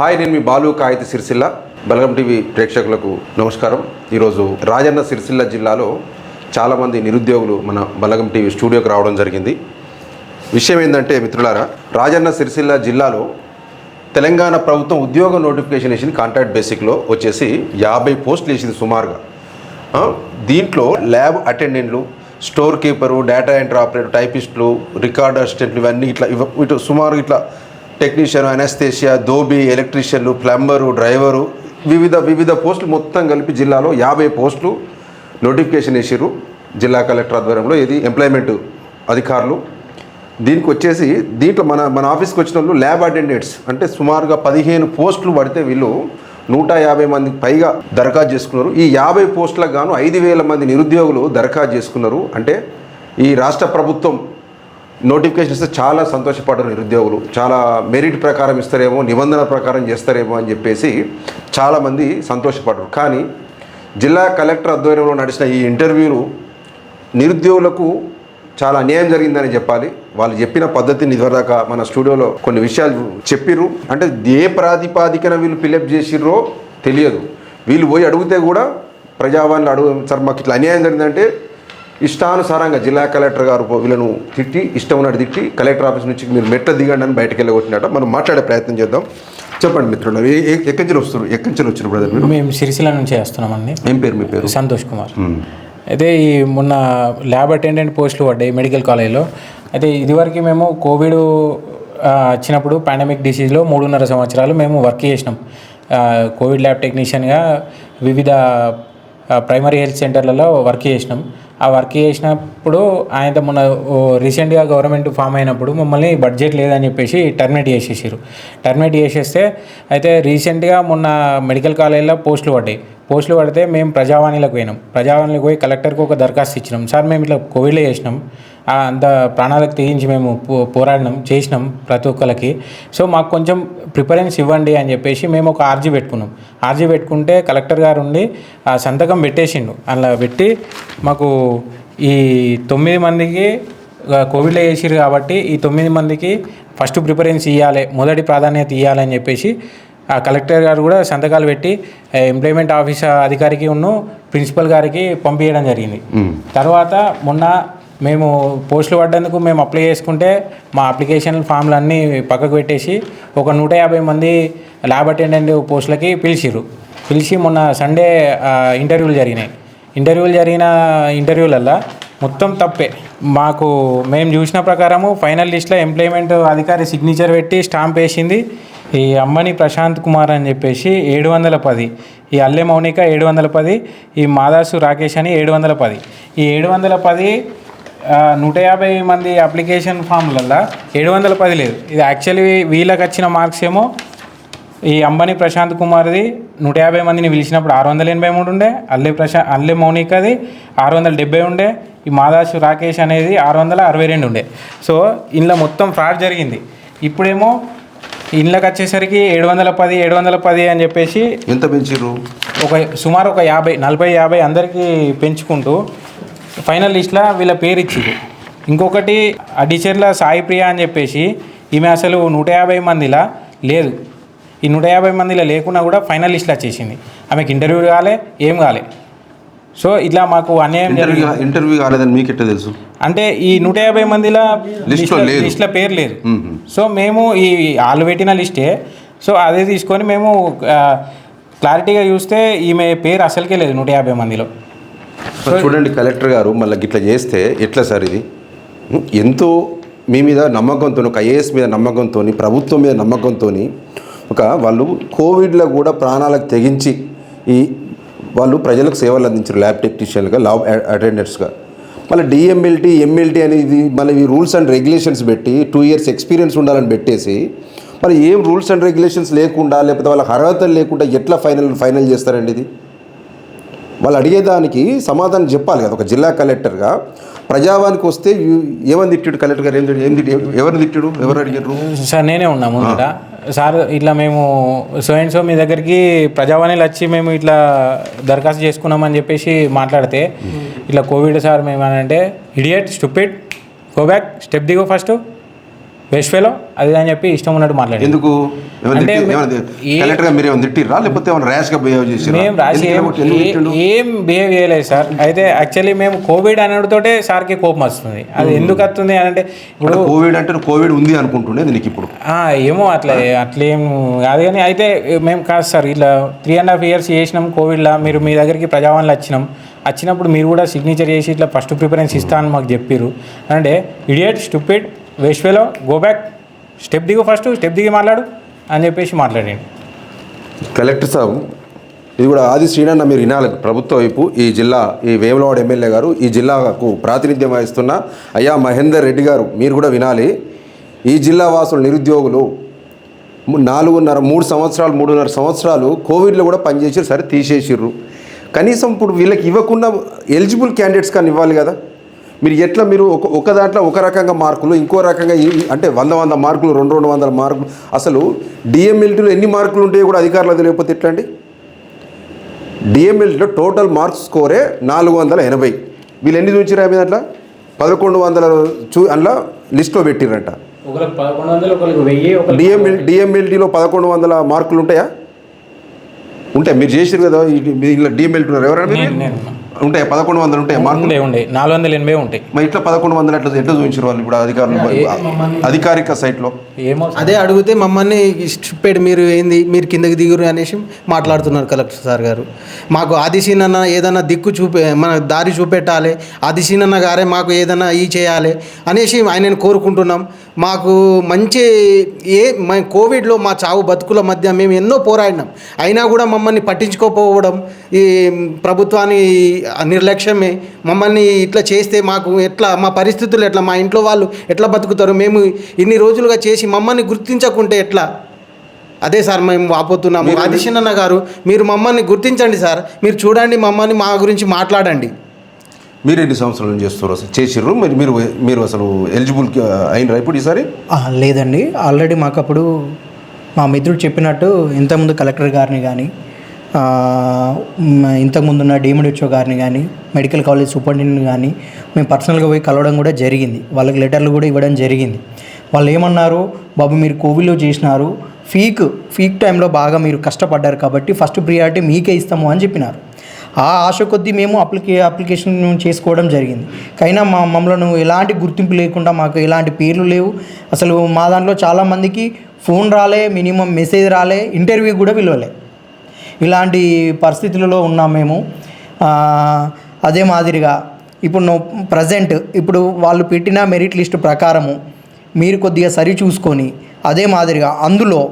Hi నేను మీ బాలు కాగిత సిరిసిల్ల. బలగం TV ప్రేక్షకులకు నమస్కారం. ఈరోజు రాజన్న సిరిసిల్ల జిల్లాలో చాలామంది నిరుద్యోగులు మన బలగం టీవీ స్టూడియోకి రావడం జరిగింది. విషయం ఏంటంటే మిత్రులారా రాజన్న సిరిసిల్ల జిల్లాలో తెలంగాణ ప్రభుత్వం ఉద్యోగ నోటిఫికేషన్ వేసింది కాంట్రాక్ట్ బేసిక్లో వచ్చేసి యాభై పోస్టులు వేసింది సుమారుగా. దీంట్లో lab అటెండెంట్లు store keeper data entry operator టైపిస్టులు record అసిస్టెంట్లు ఇవన్నీ ఇట్లా ఇవ ఇటు సుమారు ఇట్లా టెక్నీషియన్ అనస్థేషియా దోబీ ఎలక్ట్రీషియన్లు ప్లంబరు డ్రైవరు వివిధ వివిధ పోస్టులు మొత్తం కలిపి జిల్లాలో యాభై పోస్టులు నోటిఫికేషన్ వేసిర్రు జిల్లా కలెక్టర్ ఆధ్వర్యంలో. ఇది ఎంప్లాయ్మెంట్ అధికారులు. దీనికి వచ్చేసి దీంట్లో మన మన ఆఫీస్కి వచ్చిన వాళ్ళు ల్యాబ్ అటెండెంట్స్. అంటే సుమారుగా పదిహేను పోస్టులు పడితే వీళ్ళు నూట యాభై మందికి పైగా దరఖాస్తు చేసుకున్నారు. ఈ యాభై పోస్టులకు గాను ఐదు వేల మంది నిరుద్యోగులు దరఖాస్తు చేసుకున్నారు. అంటే ఈ రాష్ట్ర ప్రభుత్వం నోటిఫికేషన్ ఇస్తే చాలా సంతోషపడ్డారు నిరుద్యోగులు. చాలా మెరిట్ ప్రకారం ఇస్తారేమో నిబంధన ప్రకారం చేస్తారేమో అని చెప్పేసి చాలామంది సంతోషపడ్డారు కానీ జిల్లా కలెక్టర్ ఆధ్వర్యంలో నడిచిన ఈ ఇంటర్వ్యూలు నిరుద్యోగులకు చాలా అన్యాయం జరిగిందని చెప్పాలి. వాళ్ళు చెప్పిన పద్ధతిని ఇదివరదాకా మన స్టూడియోలో కొన్ని విషయాలు చెప్పిర్రు. అంటే ఏ ప్రాతిపాదికన వీళ్ళు ఫిలప్ చేసిర్రో తెలియదు. వీళ్ళు పోయి అడిగితే కూడా ప్రజావాణిలో అడుగు సార్ మాకు ఇట్లా అన్యాయం జరిగిందంటే ఇష్టానుసారంగా జిల్లా కలెక్టర్ గారు వీళ్ళను తిట్టి ఇష్టం ఉన్నట్టు తిట్టి కలెక్టర్ ఆఫీస్ నుంచి మీరు మెట్ల దిగండి అని బయటకు వెళ్ళగొట్టినట్ట మనం మాట్లాడే ప్రయత్నం చేద్దాం. చెప్పండి మిత్రులు ఎక్కడి నుంచి వస్తారు ఎక్కడి నుంచి వచ్చారు బ్రదర్ మీరు? మేము సిరిసిల్ల నుంచి వేస్తున్నామండి. ఏం పేరు మీ పేరు? సంతోష్ కుమార్. అయితే ఈ మొన్న ల్యాబ్ అటెండెంట్ పోస్టులు పడ్డాయి మెడికల్ కాలేజ్లో. అయితే ఇదివరకు మేము కోవిడ్ వచ్చినప్పుడు పాండమిక్ డిసీజ్లో మూడున్నర సంవత్సరాలు మేము వర్క్ చేసినాం. కోవిడ్ ల్యాబ్ టెక్నీషియన్గా వివిధ ప్రైమరీ హెల్త్ సెంటర్లలో వర్క్ చేసినాం. ఆ వర్క్ చేసినప్పుడు ఆయనతో మొన్న రీసెంట్గా గవర్నమెంట్ ఫామ్ అయినప్పుడు మమ్మల్ని బడ్జెట్ లేదని చెప్పేసి టర్మినేట్ చేసేసారు టర్మినేట్ చేసేస్తే అయితే రీసెంట్గా మొన్న మెడికల్ కాలేజ్లో పోస్టులు పడ్డాయి. పోస్టులు పడితే మేము ప్రజావాణిలకు పోయినాం. ప్రజావాణిలకు పోయి కలెక్టర్కి ఒక దరఖాస్తు ఇచ్చినాం. సార్ మేము ఇట్లా కోవిడ్లో చేసినాం. అంత ప్రాణాలకు తెగించి మేము పో- పోరాడినాం చేసినాం ప్రతి ఒక్కరికి సో మాకు కొంచెం ప్రిఫరెన్స్ ఇవ్వండి అని చెప్పేసి మేము ఒక ఆర్జీ పెట్టుకున్నాం. ఆర్జీ పెట్టుకుంటే కలెక్టర్ గారు ఉండి ఆ సంతకం పెట్టేసిండు. అలా పెట్టి మాకు ఈ తొమ్మిది మందికి కోవిడ్లో చేసిరు కాబట్టి ఈ తొమ్మిది మందికి ఫస్ట్ ప్రిఫరెన్స్ ఇవ్వాలి మొదటి ప్రాధాన్యత ఇవ్వాలని చెప్పేసి ఆ కలెక్టర్ గారు కూడా సంతకాలు పెట్టి ఎంప్లాయ్మెంట్ ఆఫీసర్ అధికారికి ఉన్ను ప్రిన్సిపల్ గారికి పంపించడం జరిగింది. తర్వాత మొన్న మేము పోస్టులు పడ్డందుకు మేము అప్లై చేసుకుంటే మా అప్లికేషన్ ఫామ్లు అన్నీ పక్కకు పెట్టేసి ఒక నూట యాభై మంది ల్యాబ్ అటెండెంట్ పోస్టులకి పిలిచిర్రు. పిలిచి మొన్న సండే ఇంటర్వ్యూలు జరిగినాయి. ఇంటర్వ్యూలు జరిగిన ఇంటర్వ్యూలల్లో మొత్తం తప్పే. మాకు మేము చూసిన ప్రకారము ఫైనల్ లిస్ట్లో ఎంప్లాయ్మెంట్ అధికారి సిగ్నేచర్ పెట్టి స్టాంప్ వేసింది. ఈ అమ్మని ప్రశాంత్ కుమార్ అని చెప్పేసి ఏడు వందల పది ఈ అల్లె మౌనిక ఏడు వందల పది ఈ మాదాసు రాకేష్ అని ఏడు వందల పది. ఈ ఏడు వందల పది నూట యాభై మంది అప్లికేషన్ ఫామ్లల్లో ఏడు వందల పది లేదు. ఇది యాక్చువల్లీ వీళ్ళకి వచ్చిన మార్క్స్ ఏమో ఈ అంబానీ ప్రశాంత్ కుమార్ది నూట యాభై మందిని పిలిచినప్పుడు ఆరు వందల ఎనభై మూడు ఉండే అల్లె ప్రశా అల్లె మౌనికది ఆరు వందల డెబ్బై ఉండే ఈ మాదాసు రాకేష్ అనేది ఆరు వందల అరవై రెండు ఉండే. సో ఇందులో మొత్తం ఫ్రాడ్ జరిగింది. ఇప్పుడేమో ఇండ్లకు వచ్చేసరికి ఏడు వందల పది ఏడు వందల పది అని చెప్పేసి ఎంత పెంచిర్రు? ఒక సుమారు ఒక యాభై నలభై యాభై అందరికీ పెంచుకుంటూ ఫైనల్ లిస్ట్లో వీళ్ళ పేరు ఇచ్చింది ఇంకొకటి అడిచర్ల సాయి ప్రియ అని చెప్పేసి ఈమె అసలు నూట యాభై మందిలా? లేదు. ఈ నూట యాభై మందిలో లేకున్నా కూడా ఫైనల్ లిస్ట్లో వచ్చేసింది ఆమెకి ఇంటర్వ్యూ కాలే ఏం కాలే. సో ఇట్లా మాకు అన్యాయం ఇంటర్వ్యూ జరిగింది. ఇంటర్వ్యూ కాలేదని మీకు ఎట్లా తెలుసు? అంటే ఈ నూట యాభై మందిలో లిస్ట్లో పేరు లేదు. సో మేము ఈ వాళ్ళు పెట్టిన లిస్టే సో అదే తీసుకొని మేము క్లారిటీగా చూస్తే ఈమె పేరు అసలుకే లేదు నూట యాభై మందిలో. మరి చూడండి కలెక్టర్ గారు మళ్ళీ ఇట్లా చేస్తే ఎట్లా సార్ ఇది? ఎంతో మీ మీద నమ్మకంతో ఒక ఐఏఎస్ మీద నమ్మకంతో ప్రభుత్వం మీద నమ్మకంతో ఒక వాళ్ళు కోవిడ్లో కూడా ప్రాణాలకు తెగించి ఈ వాళ్ళు ప్రజలకు సేవలు అందించారు ల్యాబ్ టెక్నీషియన్గా ల్యాబ్ అటెండెంట్స్గా. మళ్ళీ డిఎంఎల్టీ ఎంఎల్టీ అనేది మళ్ళీ ఈ రూల్స్ అండ్ రెగ్యులేషన్స్ పెట్టి టూ ఇయర్స్ ఎక్స్పీరియన్స్ ఉండాలని పెట్టేసి మరి ఏం రూల్స్ అండ్ రెగ్యులేషన్స్ లేకుండా లేకపోతే వాళ్ళకి అర్హతలు లేకుండా ఎట్లా ఫైనల్ ఫైనల్ చేస్తారండి ఇది? వాళ్ళు అడిగేదానికి సమాధానం చెప్పాలి కదా. ఒక జిల్లా కలెక్టర్గా ప్రజావానికి వస్తే ఏమని తిట్టాడు కలెక్టర్ గారు? ఏం ఎవరిని తిట్టాడు? ఎవరు అడిగారు సార్ నేనే ఉన్నా ముందట. సార్ ఇట్లా మేము సో అండ్ సో మీ దగ్గరికి ప్రజావాణిలు వచ్చి మేము ఇట్లా దరఖాస్తు చేసుకున్నామని చెప్పేసి మాట్లాడితే ఇట్లా కోవిడ్ సార్ మేము అని అంటే idiot stupid go back step దిగో first. వేస్ట్వేలో అది అని చెప్పి ఇష్టం ఉన్నట్టు మాట్లాడి ఎందుకు? తిట్టి- ఏమైనా ఏ- మీరు లేకపోతే బిహేవ్ మేము ఏం చేయలేదు సార్. అయితే యాక్చువల్లీ మేము కోవిడ్ అనేటితోటే సార్కి కోపం వస్తుంది. అది ఎందుకు వస్తుంది అని అంటే ఇప్పుడు కోవిడ్ అంటే కోవిడ్ ఉంది అనుకుంటుండేది నీకు ఇప్పుడు. ఏమో అట్లా అట్లేం కాదు కానీ అయితే మేము కాదు సార్. ఇట్లా త్రీ అండ్ హాఫ్ ఇయర్స్ చేసినాం కోవిడ్లో మీరు మీ దగ్గరికి ప్రజావాణిలో వచ్చినాం. వచ్చినప్పుడు మీరు కూడా సిగ్నేచర్ చేసి ఇట్లా ఫస్ట్ ప్రిఫరెన్స్ ఇస్తా అని మాకు చెప్పారు అంటే ఇడియట్ స్టూపిడ్ వేష్వేలో గో బ్యాక్. స్టెప్ దిగు ఫస్ట్ స్టెప్ దిగి మాట్లాడు అని చెప్పేసి మాట్లాడండి. కలెక్టర్ సాబ్ ఇది కూడా ఆది శ్రీనన్న మీరు వినాలి. ప్రభుత్వ వైపు ఈ జిల్లా ఈ వేములవాడ ఎమ్మెల్యే గారు ఈ జిల్లాకు ప్రాతినిధ్యం వహిస్తున్న అయ్యా మహేందర్ రెడ్డి గారు మీరు కూడా వినాలి. ఈ జిల్లా వాసులు నిరుద్యోగులు నాలుగున్నర మూడు సంవత్సరాలు మూడున్నర సంవత్సరాలు కోవిడ్లో కూడా పనిచేసారు సరే తీసేసిర్రు. కనీసం ఇప్పుడు వీళ్ళకి ఇవ్వకుండా ఎలిజిబుల్ క్యాండిడేట్స్ కానీ ఇవ్వాలి కదా. మీరు ఎట్లా మీరు ఒక ఒక దాంట్లో ఒక రకంగా మార్కులు ఇంకో రకంగా అంటే వంద వంద మార్కులు రెండు రెండు వందల మార్కులు. అసలు డిఎంఎల్టీలో ఎన్ని మార్కులు ఉంటాయో కూడా అధికారులు తెలియకపోతే ఎట్లా అండి డిఎంఎల్టీలో టోటల్ మార్క్స్ స్కోరే నాలుగు వందల ఎనభై. వీళ్ళు ఎన్ని చూసిరా మీ దాంట్లో? పదకొండు వందల చూ అందులో లిస్ట్లో వెయ్యి డిఎంఎల్ డిఎంఎల్టీలో పదకొండు వందల మార్కులు ఉంటాయా? ఉంటాయి. మీరు చేసారు కదా ఇలా డిఎంఎల్టీ ఉన్నారు. ఎవరైనా. ఉంటాయి పదకొండు వందలు ఉంటాయి మార్కులు? ఉండే ఉండే. నాలుగు వందల ఎనభై ఉంటాయి. మరి ఇట్లా పదకొండు వందలు ఎట్లా ఎట్లా చూపించారు వాళ్ళు ఇప్పుడు అధికారులు అధికారిక సైట్లో. ఏమో అదే అడిగితే మమ్మల్ని స్టూపిడ్ మీరు ఏంది మీరు కిందకి దిగురు అనేసి మాట్లాడుతున్నారు కలెక్టర్ సార్ గారు. మాకు ఆదిశీన్ అన్న ఏదైనా దిక్కు చూపే మన దారి చూపెట్టాలి ఆదిశీన్ అన్న గారే మాకు ఏదైనా ఈ చేయాలి అనేసి ఆయనను కోరుకుంటున్నాం. మాకు మంచి ఏ మ- కోవిడ్లో మా చావు బతుకుల మధ్య మేము ఎన్నో పోరాడినాం. అయినా కూడా మమ్మల్ని పట్టించుకోకపోవడం ఈ ప్రభుత్వాన్ని నిర్లక్ష్యమే. మమ్మల్ని ఇట్లా చేస్తే మాకు ఎట్లా మా పరిస్థితులు ఎట్లా మా ఇంట్లో వాళ్ళు ఎట్లా బతుకుతారు? మేము ఇన్ని రోజులుగా చేసి మమ్మల్ని గుర్తించకుంటే ఎట్లా? అదే సార్ మేము వాపోతున్నాము. ఆదిశనన్న గారు మీరు మమ్మల్ని గుర్తించండి సార్. మీరు చూడండి మమ్మల్ని మా గురించి మాట్లాడండి. మీరు ఎన్ని సంవత్సరాల నుంచి చేస్తారు అసలు? చేసిర్రు? మరి మీరు మీరు అసలు ఎలిజిబుల్ అయినరా ఇప్పుడు ఈసారి? లేదండి. ఆల్రెడీ మాకు అప్పుడు మా మిత్రుడు చెప్పినట్టు ఇంతకుముందు కలెక్టర్ గారిని కానీ ఇంతకుముందు ఉన్న డిఎండిహెచ్ఓ గారిని కానీ మెడికల్ కాలేజ్ సూపరింటెండెంట్ కానీ మేము పర్సనల్గా పోయి కలవడం కూడా జరిగింది. వాళ్ళకి లెటర్లు కూడా ఇవ్వడం జరిగింది. వాళ్ళు ఏమన్నారు? బాబు మీరు కోవిడ్లో చేసినారు. ఫీక్ ఫీక్ టైంలో బాగా మీరు కష్టపడ్డారు కాబట్టి ఫస్ట్ ప్రియారిటీ మీకే ఇస్తాము అని చెప్పినారు. ఆ ఆశ కొద్దీ మేము అప్లికే అప్లికేషన్ చేసుకోవడం జరిగింది. కైనా మా మమ్మల్ని ఎలాంటి గుర్తింపు లేకుండా మాకు ఎలాంటి పేర్లు లేవు. అసలు మా దాంట్లో చాలామందికి ఫోన్ రాలే మినిమం మెసేజ్ రాలే ఇంటర్వ్యూ కూడా పిలవలే. ఇలాంటి పరిస్థితులలో ఉన్నాం మేము. అదే మాదిరిగా ఇప్పుడు నువ్వు ప్రజెంట్ ఇప్పుడు వాళ్ళు పెట్టిన మెరిట్ లిస్ట్ ప్రకారము మీరు కొద్దిగా సరి చూసుకొని అదే మాదిరిగా అందులో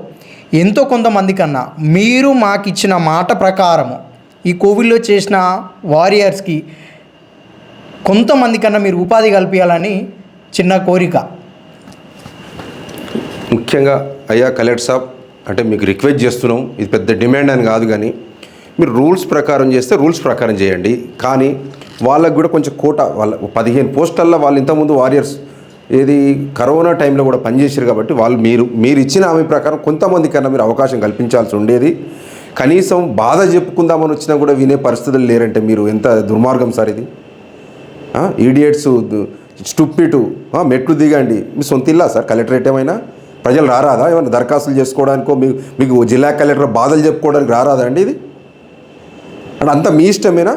ఎంతో కొంతమంది కన్నా మీరు మాకు ఇచ్చిన మాట ప్రకారము ఈ కోవిడ్లో చేసిన వారియర్స్కి కొంతమంది కన్నా మీరు ఉపాధి కల్పించాలని చిన్న కోరిక. ముఖ్యంగా అయ్యా కలెక్టర్ సాబ్ అంటే మీకు రిక్వెస్ట్ చేస్తున్నాం ఇది పెద్ద డిమాండ్ అని కాదు కానీ మీరు రూల్స్ ప్రకారం చేస్తే రూల్స్ ప్రకారం చేయండి. కానీ వాళ్ళకు కూడా కొంచెం కోట వాళ్ళ పదిహేను పోస్టల్లో వాళ్ళు ఇంతకుముందు వారియర్స్ ఏది కరోనా టైంలో కూడా పనిచేశారు కాబట్టి వాళ్ళు మీరు మీరు ఇచ్చిన హామీ ప్రకారం కొంతమంది కన్నా మీరు అవకాశం కల్పించాల్సి ఉండేది. కనీసం బాధ చెప్పుకుందామని వచ్చినా కూడా వినే పరిస్థితులు లేరంటే మీరు ఎంత దుర్మార్గం సార్ ఇది? ఈడియట్స్ స్టూపిటు మెట్లు దిగండి. మీ సొంత ఇల్లా సార్? కలెక్టరేట్ ఏమైనా? ప్రజలు రారాదా? ఏమైనా దరఖాస్తులు చేసుకోవడానికో మీకు మీకు జిల్లా కలెక్టర్ బాధలు చెప్పుకోవడానికి రారాదా అండి ఇది? అంటే అంత మీ ఇష్టమేనా?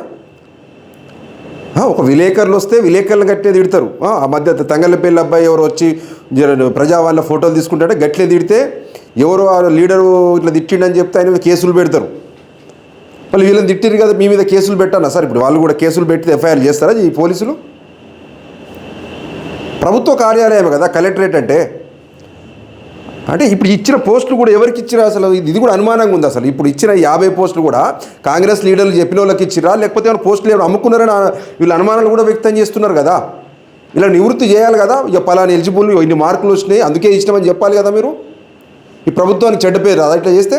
ఒక విలేకరులు వస్తే విలేకరులను గట్టే తిడతారు. ఆ, మధ్య తంగలపల్లి అబ్బాయి ఎవరు వచ్చి ప్రజా వాళ్ళ ఫోటోలు తీసుకుంటాడే గట్లే తిడితే ఎవరు ఆ లీడరు ఇట్లా తిట్టిండని చెప్తే ఆయన మీద కేసులు పెడతారు. మళ్ళీ వీళ్ళని తిట్టిరు కదా మీ మీద కేసులు పెట్టానా సార్ ఇప్పుడు వాళ్ళు కూడా కేసులు పెట్టి ఎఫ్ఐఆర్ చేస్తారా ఈ పోలీసులు? ప్రభుత్వ కార్యాలయమే కదా కలెక్టరేట్ అంటే. అంటే ఇప్పుడు ఇచ్చిన పోస్టులు కూడా ఎవరికి ఇచ్చిరా అసలు? ఇది కూడా అనుమానంగా ఉంది అసలు. ఇప్పుడు ఇచ్చిన యాభై పోస్టులు కూడా కాంగ్రెస్ లీడర్లు చెప్పిన వాళ్ళకి ఇచ్చిరా? లేకపోతే ఏమైనా పోస్టులు ఏమైనా అమ్ముకున్నారని వీళ్ళు అనుమానాలు కూడా వ్యక్తం చేస్తున్నారు కదా. ఇలా నివృత్తి చేయాలి కదా ఇక పలానా ఎలిజిబుల్ ఇన్ని మార్కులు వచ్చినాయి అందుకే ఇష్టమని చెప్పాలి కదా మీరు? ఈ ప్రభుత్వానికి చెడ్డ పేరు రాదా? ఇట్లా చేస్తే?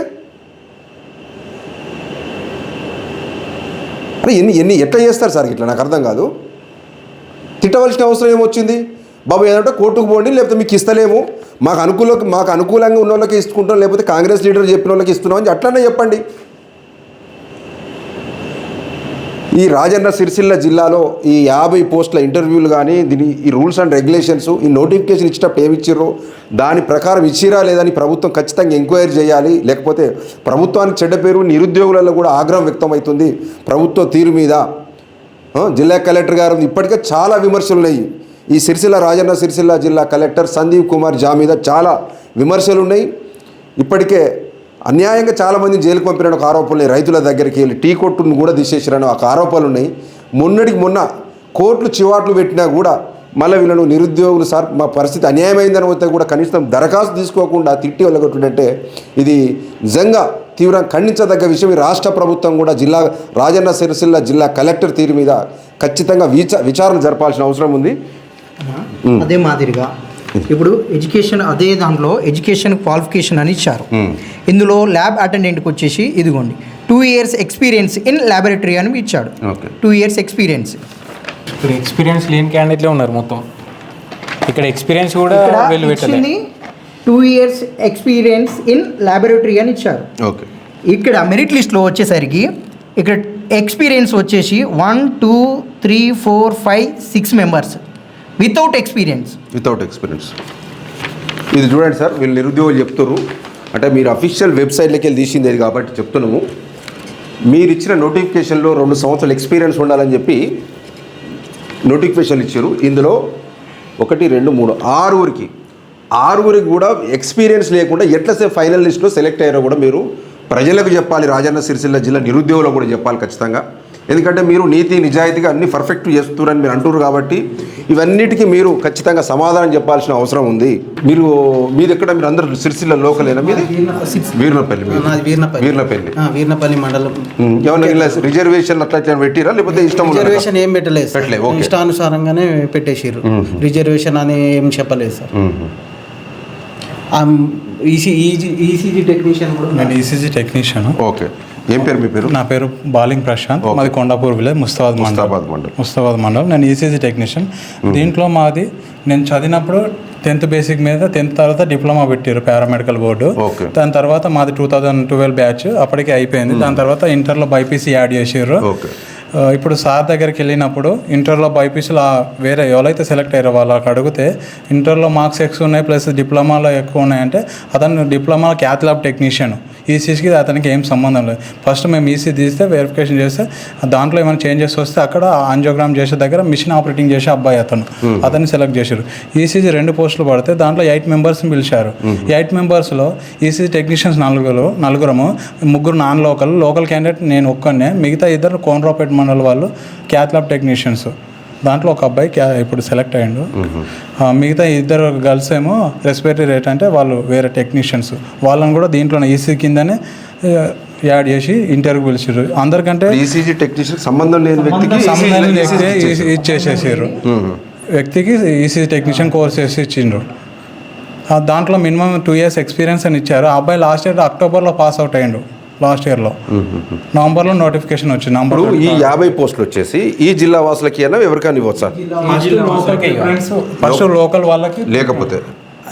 అరే ఎన్ని ఎన్ని ఎట్లా చేస్తారు సార్ ఇట్లా? నాకు అర్థం కాదు. తిట్టవలసిన అవసరం ఏమొచ్చింది? బాబు ఏదంటే కోర్టుకు పోండి లేకపోతే మీకు ఇస్తలేము. మాకు అనుకూల మాకు అనుకూలంగా ఉన్న వాళ్ళకి ఇస్తుంటాం లేకపోతే కాంగ్రెస్ లీడర్ చెప్పిన వాళ్ళకి ఇస్తున్నాం అని అట్లనే చెప్పండి. ఈ రాజన్న సిరిసిల్ల జిల్లాలో ఈ యాభై పోస్టుల ఇంటర్వ్యూలు కానీ దీని ఈ రూల్స్ అండ్ రెగ్యులేషన్స్ ఈ నోటిఫికేషన్ ఇచ్చినప్పుడు ఏమి ఇచ్చిర్రో దాని ప్రకారం ఇచ్చిరా లేదని ప్రభుత్వం ఖచ్చితంగా ఎంక్వైరీ చేయాలి. లేకపోతే ప్రభుత్వానికి చెడ్డ పేరు నిరుద్యోగులలో కూడా ఆగ్రహం వ్యక్తమవుతుంది. ప్రభుత్వ తీరు మీద. జిల్లా కలెక్టర్ గారు ఇప్పటికే చాలా విమర్శలు ఉన్నాయి. ఈ సిరిసిల్ల రాజన్న సిరిసిల్ల జిల్లా కలెక్టర్ సందీప్ కుమార్ జా మీద చాలా విమర్శలు ఉన్నాయి. ఇప్పటికే అన్యాయంగా చాలామంది జైలుకు పంపిన ఒక ఆరోపణలు. రైతుల దగ్గరికి వెళ్ళి టీ కొట్టును కూడా తీసేసిరని ఒక ఆరోపణలు ఉన్నాయి. మొన్నటికి మొన్న కోర్టులు చివాట్లు పెట్టినా కూడా మళ్ళీ వీళ్ళను నిరుద్యోగులు సార్ మా పరిస్థితి అన్యాయమైందని వస్తే కూడా కనీసం దరఖాస్తు తీసుకోకుండా తిట్టి వెళ్ళగొట్టుంటే ఇది నిజంగా తీవ్రంగా ఖండించదగ్గ విషయం. ఈ రాష్ట్ర ప్రభుత్వం కూడా జిల్లా రాజన్న సిరిసిల్ల జిల్లా కలెక్టర్ తీరు మీద ఖచ్చితంగా విచ విచారణ జరపాల్సిన అవసరం ఉంది. అదే మాదిరిగా ఇప్పుడు ఎడ్యుకేషన్ అదే దాంట్లో ఎడ్యుకేషన్ క్వాలిఫికేషన్ అని ఇచ్చారు. ఇందులో ల్యాబ్ అటెండెంట్కి వచ్చేసి ఇదిగోండి two years experience in laboratory అని ఇచ్చాడు. ఓకే. Two years experience. ఇప్పుడు ఎక్స్పీరియన్స్ లేని క్యాండిడేట్లే ఉన్నారు మొత్తం. ఇక్కడ ఎక్స్పీరియన్స్ కూడా వీళ్ళు పెట్టలేదు two years experience in laboratory అని ఇచ్చారు. ఓకే. ఇక్కడ మెరిట్ లిస్ట్లో వచ్చేసరికి ఇక్కడ ఎక్స్పీరియన్స్ వచ్చేసి one two three four five six members without experience without experience ఇది చూడండి సార్ వీళ్ళు నిరుద్యోగులు చెప్తారు అంటే మీరు అఫీషియల్ వెబ్సైట్లోకి వెళ్ళి తీసింది కాబట్టి చెప్తున్నాము. మీరు ఇచ్చిన నోటిఫికేషన్లో రెండు సంవత్సరాలు ఎక్స్పీరియన్స్ ఉండాలని చెప్పి నోటిఫికేషన్ ఇచ్చారు. ఇందులో ఒకటి రెండు మూడు ఆరుగురికి. ఆరుగురికి కూడా ఎక్స్పీరియన్స్ లేకుండా ఎట్లా సే ఫైనల్ లిస్ట్లో సెలెక్ట్ అయ్యారో కూడా మీరు ప్రజలకు చెప్పాలి. రాజన్న సిరిసిల్ల జిల్లా నిరుద్యోగులకు కూడా చెప్పాలి ఖచ్చితంగా. ఎందుకంటే మీరు నీతి నిజాయితీగా అన్ని పర్ఫెక్ట్ చేస్తున్నారని మీరు అంటున్నారు కాబట్టి ఇవన్నిటికీ మీరు ఖచ్చితంగా సమాధానం చెప్పాల్సిన అవసరం ఉంది. మీరు మీది ఎక్కడ మీరు అందరూ సిరిసిల్ల లోకలేనా మీది? వీర్నపల్లి. వీర్నపల్లి వీర్నపల్లి. ఆ, వీర్నపల్లి మండలం. ఏమన్నా ఇలా రిజర్వేషన్ అట్లా ఇట్లా పెట్టిరా? లేకపోతే ఇష్టం? రిజర్వేషన్ ఏం పెట్టలేదు. ఇష్టానుసారంగానే పెట్టేసిర్రు. రిజర్వేషన్ అని ఏం చెప్పలేదు సార్. ఈసీ ఈసీజీ టెక్నీషియన్ కూడా నేను ఈసీజీ టెక్నీషియన్. ఓకే. ఏం పేరు మీ పేరు? నా పేరు బాలింగ్ ప్రశాంత్. మాది కొండాపూర్ విలేజ్ ముస్తాబాద్ మండల్. ముస్తాబాద్ మండల్. ముస్తాబాద్ మండల్. నేను ఈసీజీ టెక్నీషియన్ దీంట్లో మాది నేను చదివినప్పుడు టెన్త్ బేసిక్ మీద టెన్త్ తర్వాత డిప్లొమా పెట్టారు పారామెడికల్ బోర్డు. దాని తర్వాత మాది టూ థౌజండ్ ట్వెల్వ్ బ్యాచ్ అప్పటికి అయిపోయింది. దాని తర్వాత ఇంటర్లో బైపీసీ యాడ్ చేసారు ఇప్పుడు సార్ దగ్గరికి వెళ్ళినప్పుడు ఇంటర్లో బైపీసీలో వేరే ఎవరైతే సెలెక్ట్ అయ్యారో వాళ్ళకి అడిగితే ఇంటర్లో మార్క్స్ ఎక్కువ ఉన్నాయి ప్లస్ డిప్లొమాలో ఎక్కువ ఉన్నాయంటే అతను డిప్లొమా క్యాత్ ల్యాబ్ టెక్నీషియన్. ఈసీకి అతనికి ఏం సంబంధం లేదు. ఫస్ట్ మేము ఈసీ తీస్తే వెరిఫికేషన్ చేస్తే దాంట్లో ఏమైనా చేంజెస్ వస్తే అక్కడ ఆంజియోగ్రామ్ చేసే దగ్గర మిషన్ ఆపరేటింగ్ చేసే అబ్బాయి అతను. అతన్ని సెలెక్ట్ చేశారు. ఈసీజీ రెండు పోస్టులు పడితే దాంట్లో ఎయిట్ మెంబర్స్ని పిలిచారు. ఎయిట్ మెంబర్స్లో ఈసీజీ టెక్నీషియన్స్ నలుగురు నలుగురము ముగ్గురు నాన్ లోకల్ లోకల్ క్యాండిడేట్ నేను ఒక్కనే మిగతా ఇద్దరు కోనరాపేట మండల్ వాళ్ళు క్యాథ్లాబ్ టెక్నీషియన్స్ దాంట్లో ఒక అబ్బాయి క్యా ఇప్పుడు సెలెక్ట్ అయ్యిండు. మిగతా ఇద్దరు గర్ల్స్ ఏమో రెస్పిరేటరీ రేట్ అంటే వాళ్ళు వేరే టెక్నీషియన్స్. వాళ్ళని కూడా దీంట్లోనే ఈసీ కిందనే ఆ, యాడ్ చేసి ఇంటర్వ్యూ పిలిచారు అందరికంటే ఈసీజీ టెక్నీషియన్ సంబంధం లేని వ్యక్తికి సంబంధం ECG లేకపోతే ఇచ్చేసారు. ఇచ్చేసేసారు. వ్యక్తికి ఈసీ టెక్నీషియన్ కోర్స్ చేసి ఇచ్చిండ్రు. ఆ దాంట్లో మినిమం టూ ఇయర్స్ ఎక్స్పీరియన్స్ అని ఇచ్చారు. ఆ అబ్బాయి లాస్ట్ ఇయర్ అక్టోబర్లో పాస్ అవుట్ అయ్యిండు. లాస్ట్ ఇయర్లో. నవంబర్లో నోటిఫికేషన్ వచ్చింది. నవంబర్ ఈ యాభై పోస్టులు వచ్చేసి ఈ జిల్లా వాసులకి అయినా ఎవరికైనా ఇవ్వచ్చు? ఫస్ట్ లోకల్ వాళ్ళకి లేకపోతే?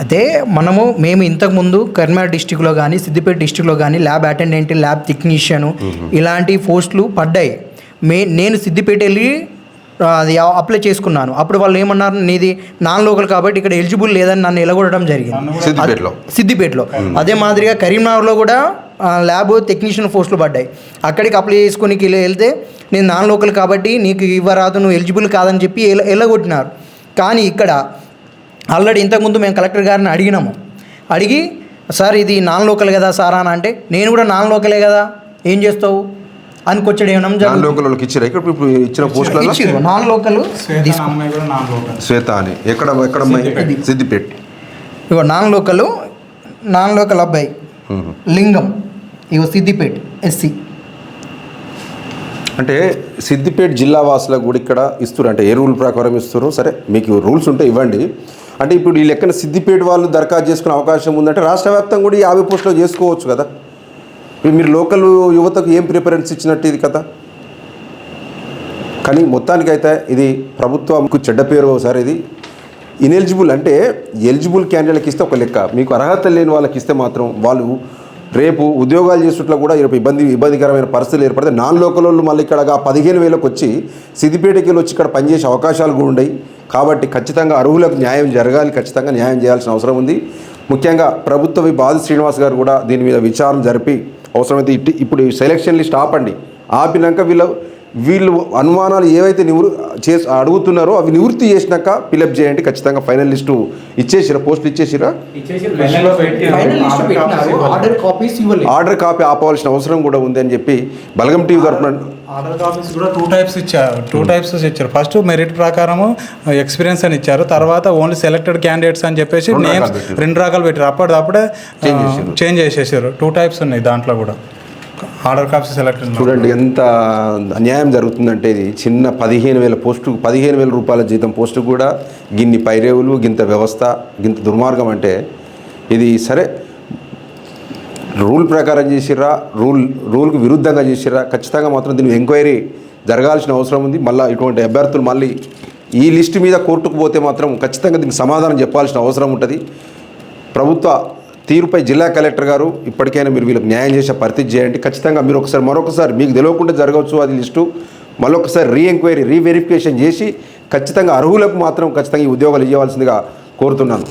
అదే మనము మేము ఇంతకుముందు కర్నాటక డిస్టిక్లో కానీ సిద్దిపేట డిస్టిక్లో కానీ ల్యాబ్ అటెండెంట్ ల్యాబ్ టెక్నీషియన్ ఇలాంటి పోస్టులు పడ్డాయి. మే నేను సిద్దిపేట వెళ్ళి అది అప్లై చేసుకున్నాను. అప్పుడు వాళ్ళు ఏమన్నారు నీది నాన్ లోకల్ కాబట్టి ఇక్కడ ఎలిజిబుల్ లేదని నన్ను ఎలగొట్టడం జరిగింది. సిద్దిపేటలో. సిద్దిపేటలో. అదే మాదిరిగా కరీంనగర్లో కూడా ల్యాబ్ టెక్నీషియన్ పోస్టులు పడ్డాయి. అక్కడికి అప్లై చేసుకుని వెళ్తే నేను నాన్ లోకల్ కాబట్టి నీకు ఇవ్వరాదు నువ్వు ఎలిజిబుల్ కాదని చెప్పి ఎల ఎల్లగొట్టినారు కానీ ఇక్కడ ఆల్రెడీ ఇంతకుముందు మేము కలెక్టర్ గారిని అడిగినాము. అడిగి సార్ ఇది నాన్ లోకల్ కదా సార్ అని అంటే నేను కూడా నాన్ లోకలే కదా. ఏం చేస్తావు? అని కొచ్చడం నాన్ లోకల్ వాళ్ళకి ఇచ్చారు? ఇక్కడ ఇప్పుడు ఇచ్చిన పోస్టులలో? ఇచ్చిర్రు నాన్ లోకల్ శ్వేత అని ఎక్కడ ఎక్కడ? సిద్దిపేట. ఇగో నాన్ లోకల్ నాన్ లోకల్ అబ్బాయి. లింగం. ఇగో సిద్దిపేట్ ఎస్సీ. అంటే సిద్దిపేట జిల్లా వాసులకు కూడా ఇక్కడ ఇస్తారు అంటే ఏ రూల్ ప్రకారం ఇస్తారు సరే మీకు రూల్స్ ఉంటే ఇవ్వండి. అంటే ఇప్పుడు ఈ లెక్కన సిద్దిపేట వాళ్ళు దరఖాస్తు చేసుకునే అవకాశం ఉందంటే రాష్ట్ర వ్యాప్తంగా కూడా ఈ యాభై పోస్టులు చేసుకోవచ్చు కదా. మీరు లోకల్ యువతకు ఏం ప్రిఫరెన్స్ ఇచ్చినట్టు ఇది కదా కానీ మొత్తానికైతే ఇది ప్రభుత్వంకు చెడ్డ పేరు ఒకసారి ఇది. ఇనెలిజిబుల్ అంటే ఎలిజిబుల్ క్యాండిడేట్కి ఇస్తే ఒక లెక్క. మీకు అర్హత లేని వాళ్ళకి ఇస్తే మాత్రం వాళ్ళు రేపు ఉద్యోగాలు చేసేట్లో కూడా రేపు ఇబ్బంది ఇబ్బందికరమైన పరిస్థితులు ఏర్పడితే నాన్ లోకల్ వాళ్ళు మళ్ళీ ఇక్కడ పదిహేను వేలకు వచ్చి సిద్దిపేటకి వెళ్ళి వచ్చి ఇక్కడ పనిచేసే అవకాశాలు కూడా ఉన్నాయి కాబట్టి ఖచ్చితంగా అర్హులకు న్యాయం జరగాలి ఖచ్చితంగా న్యాయం చేయాల్సిన అవసరం ఉంది. ముఖ్యంగా ప్రభుత్వ బాధ శ్రీనివాస్ గారు కూడా దీని మీద విచారణ జరిపి అవసరమైతే ఇట్టి ఇప్పుడు ఈ సెలక్షన్ లిస్ట్ ఆపండి. ఆపినాక వీళ్ళ వీళ్ళు అనుమానాలు ఏవైతే నివృ చేసి అడుగుతున్నారో అవి నివృత్తి చేసినాక ఫిలప్ చేయండి. ఖచ్చితంగా ఫైనల్ లిస్టు ఇచ్చేసిరా పోస్టులు ఇచ్చేసిరా? ఫైనల్ లిస్ట్ పెట్టినారు ఆర్డర్ కాపీస్ ఇవ్వలేదు. ఆర్డర్ కాపీ ఆపవలసిన అవసరం కూడా ఉంది అని చెప్పి బలగం టీవీ తరఫున ఆర్డర్ కాపీస్ కూడా టూ టైప్స్ ఇచ్చారు. టూ టైప్స్ ఇచ్చారు. ఫస్ట్ మెరిట్ ప్రకారము ఎక్స్పీరియన్స్ అని ఇచ్చారు. తర్వాత ఓన్లీ సెలెక్టెడ్ క్యాండిడేట్స్ అని చెప్పేసి నేమ్స్. రెండు రకాలు పెట్టారు. అప్పటిదప్పుడే. చేంజ్ చేసేసారు. టూ టైప్స్ ఉన్నాయి దాంట్లో కూడా. ఆర్డర్ కాపీస్ సెలెక్టెడ్ చూడండి ఎంత అన్యాయం జరుగుతుందంటే ఇది చిన్న పదిహేను వేల పోస్టు పదిహేను వేల రూపాయల జీతం పోస్టు కూడా గిన్ని పైరేవులు గింత వ్యవస్థ గింత దుర్మార్గం అంటే ఇది సరే రూల్ ప్రకారం చేసిర్రా రూల్ రూల్కి విరుద్ధంగా చేసిర్రా ఖచ్చితంగా మాత్రం దీని ఎంక్వైరీ జరగాల్సిన అవసరం ఉంది. మళ్ళీ ఇటువంటి అభ్యర్థులు మళ్ళీ ఈ లిస్ట్ మీద కోర్టుకు పోతే మాత్రం ఖచ్చితంగా దీనికి సమాధానం చెప్పాల్సిన అవసరం ఉంటుంది. ప్రభుత్వ తీరుపై జిల్లా కలెక్టర్ గారు ఇప్పటికైనా మీరు వీళ్ళకి న్యాయం చేసే పరిస్థితి చేయండి. ఖచ్చితంగా మీరు ఒకసారి మరొకసారి మీకు తెలియకుండా జరగవచ్చు అది లిస్టు. మళ్ళొకసారి రీ ఎంక్వైరీ రీవెరిఫికేషన్ చేసి ఖచ్చితంగా అర్హులకు మాత్రం ఖచ్చితంగా ఈ ఉద్యోగాలు ఇవ్వాల్సిందిగా కోరుతున్నాను.